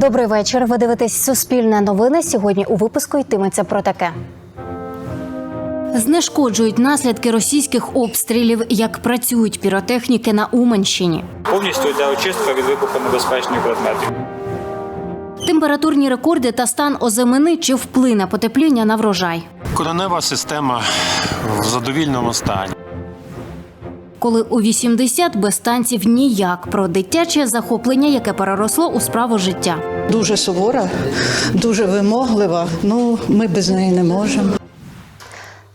Добрий вечір. Ви дивитесь Суспільне новини. Сьогодні у випуску йтиметься про таке. Знешкоджують наслідки російських обстрілів, як працюють піротехніки на Уманщині. Повністю йде очистка від вибухонебезпечних предметів. Температурні рекорди та стан озимини чи вплине потепління на врожай. Коренева система в задовільному стані. Коли у 80 без танців ніяк про дитяче захоплення, яке переросло у справу життя. дуже сувора, дуже вимоглива. Ну, ми без неї не можемо.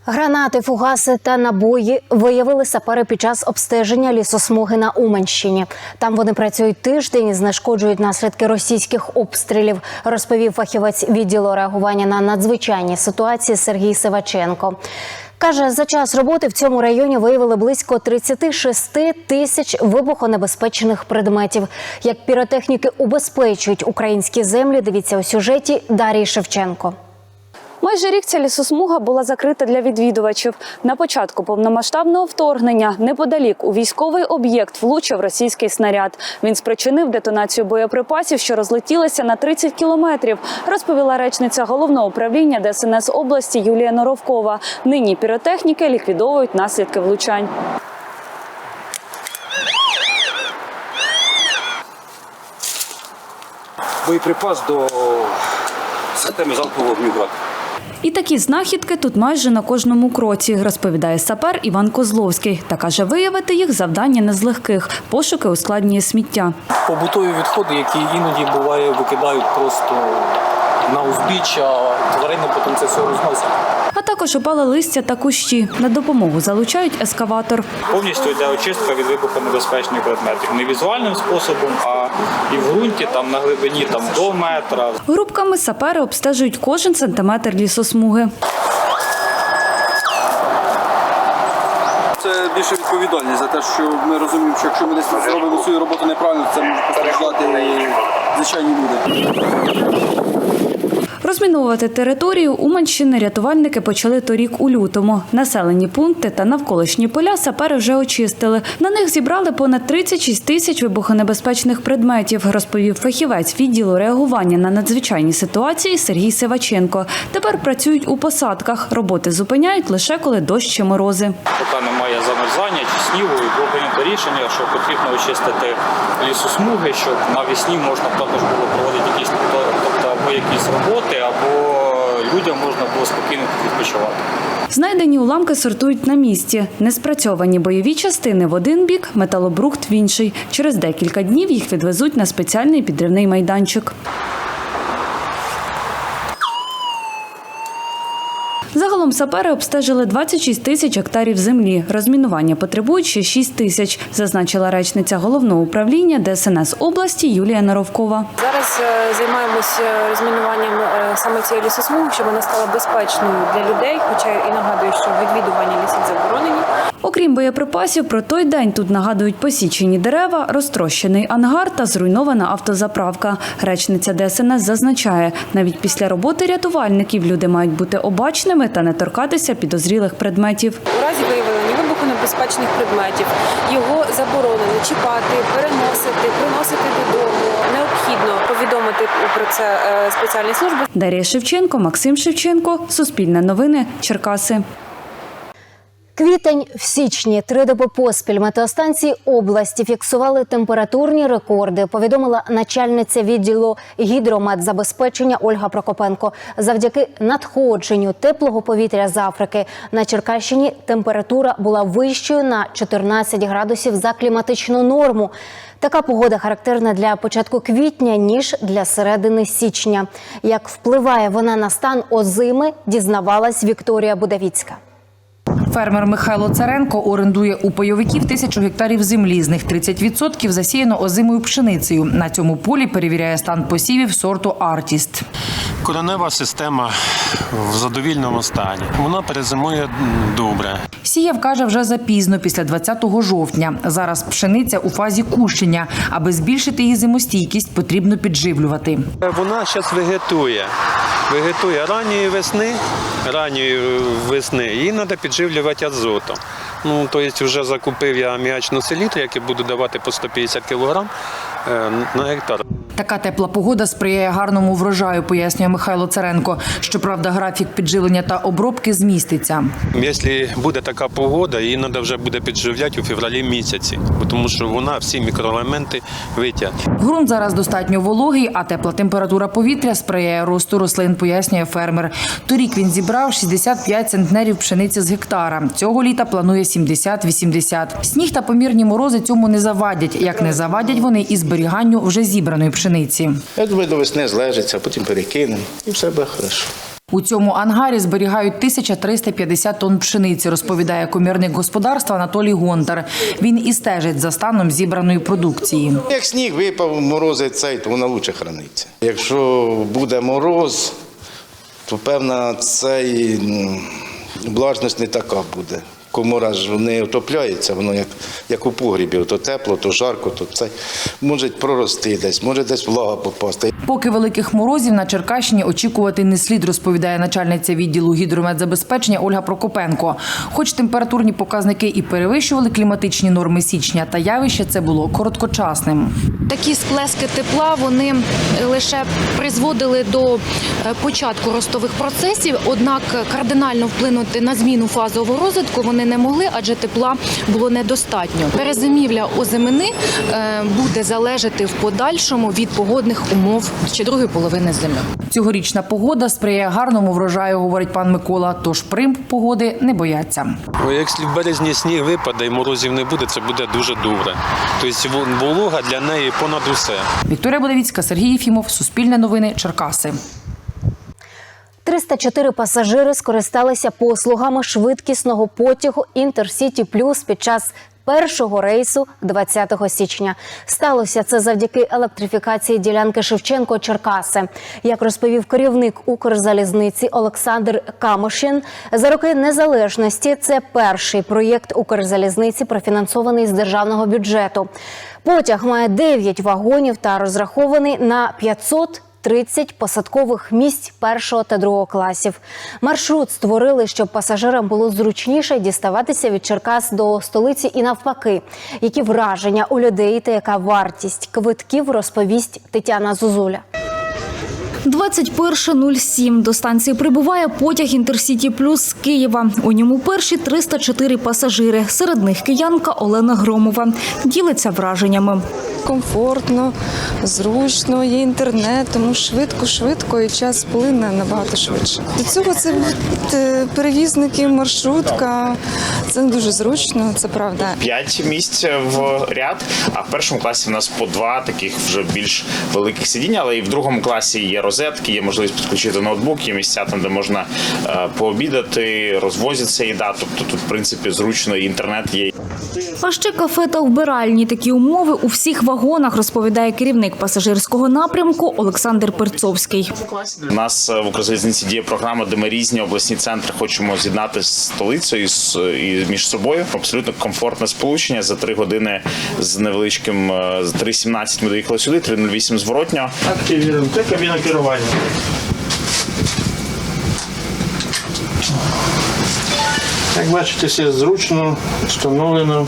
Гранати, фугаси та набої виявили сапери під час обстеження лісосмуги на Уманщині. Там вони працюють тиждень і знешкоджують наслідки російських обстрілів, розповів фахівець відділу реагування на надзвичайні ситуації Сергій Сиваченко. Каже, за час роботи в цьому районі виявили близько 36 тисяч вибухонебезпечних предметів. Як піротехніки убезпечують українські землі, дивіться у сюжеті Дарії Шевченко. Майже рік ця лісосмуга була закрита для відвідувачів. На початку повномасштабного вторгнення неподалік у військовий об'єкт влучив російський снаряд. Він спричинив детонацію боєприпасів, що розлетілися на 30 кілометрів, розповіла речниця головного управління ДСНС області Юлія Норовкова. Нині піротехніки ліквідовують наслідки влучань. боєприпас до системи залпового вогню «Град». І такі знахідки тут майже на кожному кроці, розповідає сапер Іван Козловський. Та каже, виявити їх завдання не з легких. Пошуки ускладнює сміття. побутові відходи, які іноді буває викидають просто на узбіччя, тварини потім це все розносять. А також опале листя та кущі. На допомогу залучають ескаватор. Повністю йде очистка від вибухонебезпечних предметів. Не візуальним способом, а і в ґрунті, там на глибині там, до метра. Групками сапери обстежують кожен сантиметр лісосмуги. Це більше відповідальність за те, що ми розуміємо, що якщо ми десь зробимо свою роботу неправильно, це може постраждати звичайні люди. Розміновувати територію Уманщини рятувальники почали торік у лютому. Населені пункти та навколишні поля сапери вже очистили. На них зібрали понад 36 тисяч вибухонебезпечних предметів, розповів фахівець відділу реагування на надзвичайні ситуації Сергій Сиваченко. Тепер працюють у посадках. Роботи зупиняють лише коли дощ чи морози. Поки немає замерзання чи снігу, і було прийнято рішення, що потрібно очистити лісосмуги, щоб навесні можна також було проводити якісь тобто або якісь роботи, або людям можна було спокійно відпочивати. Знайдені уламки сортують на місці. Неспрацьовані бойові частини в один бік, металобрухт в інший. Через декілька днів їх відвезуть на спеціальний підривний майданчик. Загалом сапери обстежили 26 тисяч гектарів землі. Розмінування потребують ще 6 тисяч, зазначила речниця головного управління ДСНС області Юлія Наровкова. Зараз е, займаємося розмінуванням е, саме цієї лісосмуги, щоб вона стала безпечною для людей. Хоча і нагадую, що відвідування лісів заборонені. Окрім боєприпасів, про той день тут нагадують посічені дерева, розтрощений ангар та зруйнована автозаправка. Речниця ДСНС зазначає, навіть після роботи рятувальників люди мають бути обачними та не торкатися підозрілих предметів. У разі виявлення вибухонебезпечних предметів його заборонено чіпати, переносити, приносити додому. Необхідно повідомити про це е, спеціальні служби. Дар'я Шевченко, Максим Шевченко, Суспільне новини, Черкаси. Квітень в січні три доби поспіль метеостанції області фіксували температурні рекорди. Повідомила начальниця відділу гідрометзабезпечення Ольга Прокопенко. Завдяки надходженню теплого повітря з Африки на Черкащині температура була вищою на 14 градусів за кліматичну норму. Така погода характерна для початку квітня ніж для середини січня. Як впливає вона на стан озими, дізнавалась Вікторія Будавіцька. Фермер Михайло Царенко орендує у пайовиків тисячу гектарів землі. З них 30% засіяно озимою пшеницею. На цьому полі перевіряє стан посівів сорту Артіст. Коренева система в задовільному стані. Вона перезимує добре. Сіяв каже вже запізно, після 20 жовтня. Зараз пшениця у фазі кущення. Аби збільшити її зимостійкість, потрібно підживлювати. Вона зараз вегетує. Вегетує ранньої весни, ранньої весни. Її треба підживлювати азотом. Ну, тобто вже закупив я аміачну селітру, яку буду давати по 150 кг на гектар. Така тепла погода сприяє гарному врожаю, пояснює Михайло Царенко. Щоправда, графік підживлення та обробки зміститься. Якщо буде така погода, її треба вже буде підживляти у февралі місяці, тому що вона всі мікроелементи витягне. Ґрунт зараз достатньо вологий, а тепла температура повітря сприяє росту рослин, пояснює фермер. Торік він зібрав 65 центнерів пшениці з гектара. Цього літа планує 70-80. Сніг та помірні морози цьому не завадять, як не завадять вони і зберіганню вже зібраної пшениці. Я думаю, до весни злежиться, потім перекинемо і все буде хорошо. У цьому ангарі зберігають 1350 тонн пшениці, розповідає комірник господарства Анатолій Гонтар. Він і стежить за станом зібраної продукції. Як сніг випав, морози цей, то вона лучше храниться. Якщо буде мороз, то певна цей влажність не така буде. Комора ж не отопляється, воно як, як у погрібі, то тепло, то жарко, то це може прорости десь, може десь влага попасти. Поки великих морозів на Черкащині очікувати не слід, розповідає начальниця відділу гідрометзабезпечення Ольга Прокопенко. Хоч температурні показники і перевищували кліматичні норми січня, та явище це було короткочасним. Такі сплески тепла вони лише призводили до е, початку ростових процесів, однак кардинально вплинути на зміну фазового розвитку вони не могли, адже тепла було недостатньо. Перезимівля озимини е, буде залежати в подальшому від погодних умов ще другої половини зими. Цьогорічна погода сприяє гарному врожаю, говорить пан Микола. Тож примп погоди не бояться. Бо якщо в березні сніг випаде і морозів не буде, це буде дуже добре. Тобто во- волога для неї понад усе. Вікторія Бодовіцька, Сергій Єфімов, Суспільне новини, Черкаси. 304 пасажири скористалися послугами швидкісного потягу Інтерсіті Плюс під час першого рейсу 20 січня. Сталося це завдяки електрифікації ділянки Шевченко-Черкаси. Як розповів керівник Укрзалізниці Олександр Камошин, за роки незалежності це перший проєкт Укрзалізниці, профінансований з державного бюджету. Потяг має 9 вагонів та розрахований на 500 30 посадкових місць першого та другого класів. Маршрут створили, щоб пасажирам було зручніше діставатися від Черкас до столиці і навпаки. Які враження у людей та яка вартість квитків розповість Тетяна Зузуля. 21.07 до станції прибуває потяг Інтерсіті Плюс з Києва. У ньому перші 304 пасажири. Серед них киянка Олена Громова. Ділиться враженнями. Комфортно, зручно, є інтернет, тому швидко, швидко і час плине набагато швидше. До цього це е, перевізники, маршрутка. Це дуже зручно, це правда. П'ять місць в ряд, а в першому класі в нас по два таких вже більш великих сидіння, але і в другому класі є розетки, є можливість підключити ноутбук, є місця там, де можна е, пообідати, розвозиться їда. Тобто тут, в принципі, зручно і інтернет є. А ще кафе та вбиральні. Такі умови у всіх вагонах, розповідає керівник пасажирського напрямку Олександр Перцовський. У нас е, в Укрзалізниці діє програма, де ми різні обласні центри хочемо з'єднати з столицею і, з- між собою. Абсолютно комфортне сполучення за три години з невеличким е, з 3.17 ми доїхали сюди, 3.08 зворотньо. Активіруйте кабіна керування. Як бачите, все зручно, встановлено.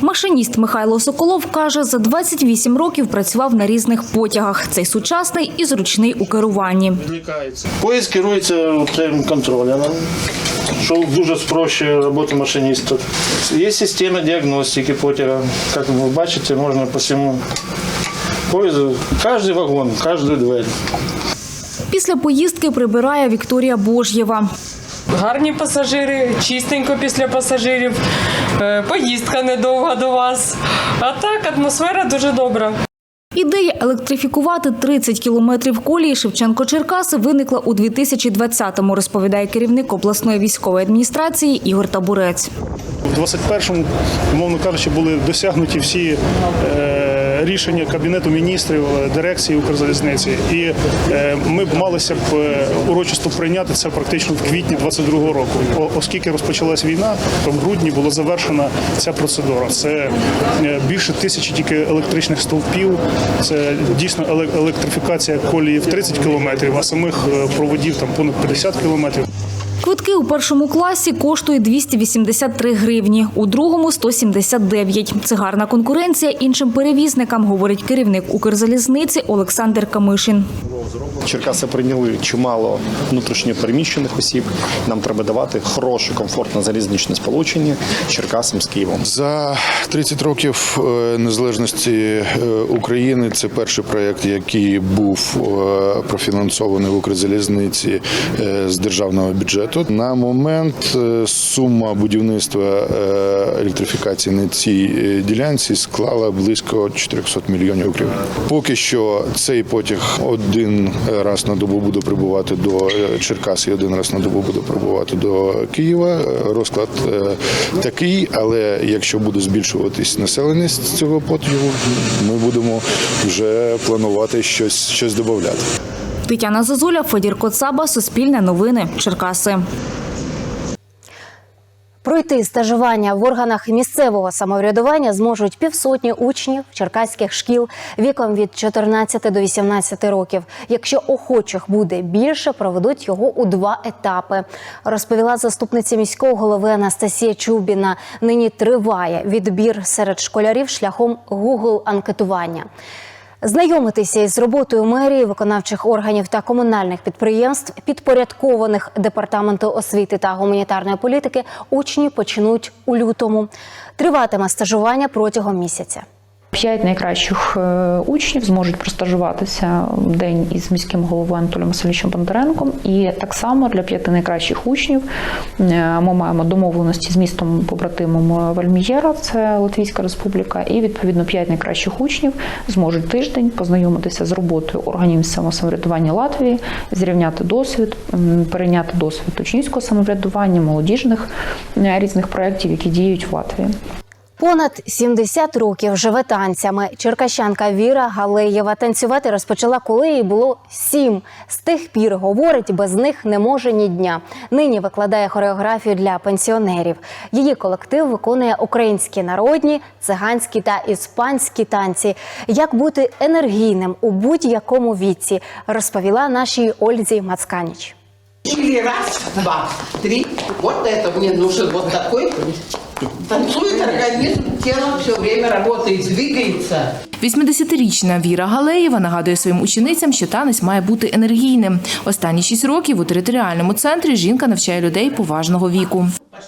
Машиніст Михайло Соколов каже, за 28 років працював на різних потягах. Цей сучасний і зручний у керуванні. Поїзд керується цим контролем, що дуже спрощує роботу машиніста. Є система діагностики потяга. Як ви бачите, можна по всьому поїзду, кожен вагон, кожну двері. Після поїздки прибирає Вікторія Божєва. Гарні пасажири, чистенько після пасажирів. Е, Поїздка недовга до вас. А так, атмосфера дуже добра. Ідея електрифікувати 30 кілометрів колії Шевченко-Черкаси виникла у 2020-му, розповідає керівник обласної військової адміністрації Ігор Табурець. У 21-му, умовно кажучи, були досягнуті всі е, рішення Кабінету міністрів, е, дирекції Укрзалізниці. І е, ми б малися б е, урочисто прийняти це практично в квітні 22-го року. Оскільки розпочалась війна, то в грудні була завершена ця процедура. Це більше тисячі тільки електричних стовпів. Це дійсно еле- електрифікація колії в 30 кілометрів, а самих проводів там понад 50 кілометрів. Квитки у першому класі коштують 283 гривні, у другому 179. Це гарна конкуренція іншим перевізникам, говорить керівник Укрзалізниці Олександр Камишин. Черкаси прийняли чимало внутрішньопереміщених осіб. Нам треба давати хороше, комфортне залізничне сполучення з Черкасом з Києвом. За 30 років е, незалежності е, України це перший проєкт, який був е, профінансований в Укрзалізниці з державного бюджету. На момент е, сума будівництва е, електрифікації на цій е, ділянці склала близько 400 мільйонів гривень. Поки що цей потяг один раз на добу буде прибувати до Черкас і один раз на добу буде прибувати до Києва. Розклад такий, але якщо буде збільшуватись населеність цього потягу, ми будемо вже планувати щось, щось додати. Тетяна Зозуля, Федір Коцаба, Суспільне новини, Черкаси. Пройти стажування в органах місцевого самоврядування зможуть півсотні учнів черкаських шкіл віком від 14 до 18 років. Якщо охочих буде більше, проведуть його у два етапи. Розповіла заступниця міського голови Анастасія Чубіна. Нині триває відбір серед школярів шляхом Google анкетування. Знайомитися із роботою мерії, виконавчих органів та комунальних підприємств, підпорядкованих департаменту освіти та гуманітарної політики, учні почнуть у лютому. Триватиме стажування протягом місяця. П'ять найкращих е, учнів зможуть простажуватися в день із міським головою Анатолієм Васильовичем Бондаренком. І так само для п'яти найкращих учнів е, ми маємо домовленості з містом побратимом Вальмієра, це Латвійська Республіка, і відповідно п'ять найкращих учнів зможуть тиждень познайомитися з роботою органів місцевого самоврядування Латвії, зрівняти досвід, перейняти досвід учнівського самоврядування, молодіжних е, різних проєктів, які діють в Латвії. Понад 70 років живе танцями. Черкащанка Віра Галеєва танцювати розпочала, коли їй було сім. З тих пір говорить, без них не може ні дня. Нині викладає хореографію для пенсіонерів. Її колектив виконує українські народні, циганські та іспанські танці. Як бути енергійним у будь-якому віці, розповіла нашій Ользі Мацканіч. Раз, два, три. Вот это мне нужен вот такой. Танцует организм, тело все время работает, двигается. 80-річна Віра Галеєва нагадує своїм ученицям, що танець має бути енергійним. Останні шість років у територіальному центрі жінка навчає людей поважного віку.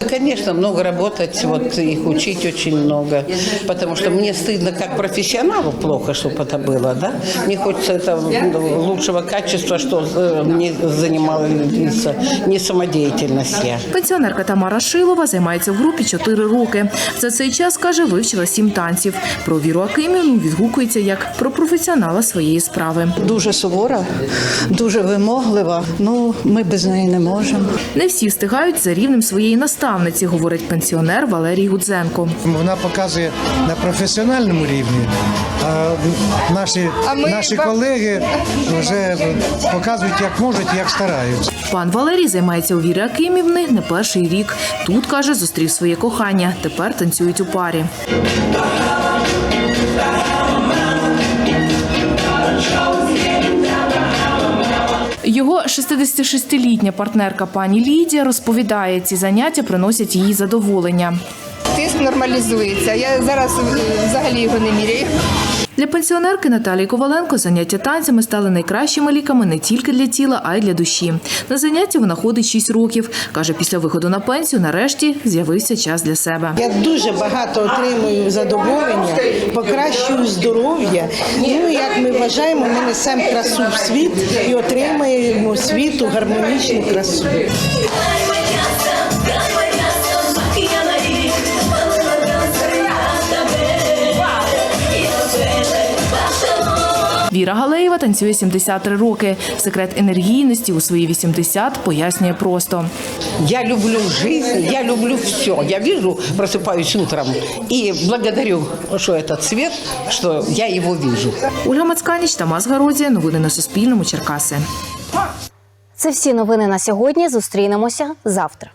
Конечно, много работать, вот их учить очень много, потому что мне стыдно как профессионалу плохо, чтобы это было, да? Мне хочется это лучшего качества, что э, мне занимала лица, не самодеятельность я. Пенсіонерка Тамара Шилова займається в групі 4 роки. За цей час каже, вивчила сім танців. Про Віру Акимівну відгукується як про професіонала своєї справи. Дуже сувора, дуже вимоглива. Ну, ми без неї не можемо. Не всі встигають за рівнем своєї наставниці, говорить пенсіонер Валерій Гудзенко. Вона показує на професіональному рівні, а наші, наші колеги вже показують, як можуть, як стараються. Пан Валерій займається у Віри Акимівни не перший рік. Тут каже, зустрів своє кохання. Тепер танцюють у парі. Його 66-літня партнерка пані Лідія розповідає, ці заняття приносять їй задоволення. Тиск нормалізується. Я зараз е, взагалі його не міряю. Для пенсіонерки Наталії Коваленко заняття танцями стали найкращими ліками не тільки для тіла, а й для душі. На заняття вона ходить 6 років. Каже, після виходу на пенсію нарешті з'явився час для себе. Я дуже багато отримую задоволення, покращую здоров'я. Ну як ми вважаємо, ми несемо красу в світ і отримуємо світу гармонічну красу. Віра Галеєва танцює 73 роки. Секрет енергійності у свої 80 пояснює просто. Я люблю жизнь, я люблю все. Я вижу, просыпаюсь утром и благодарю, что этот свет, что я его вижу. Ольга Мацканіч, Тамас Гарозія. Новини на Суспільному. Черкаси. Це всі новини на сьогодні. Зустрінемося завтра.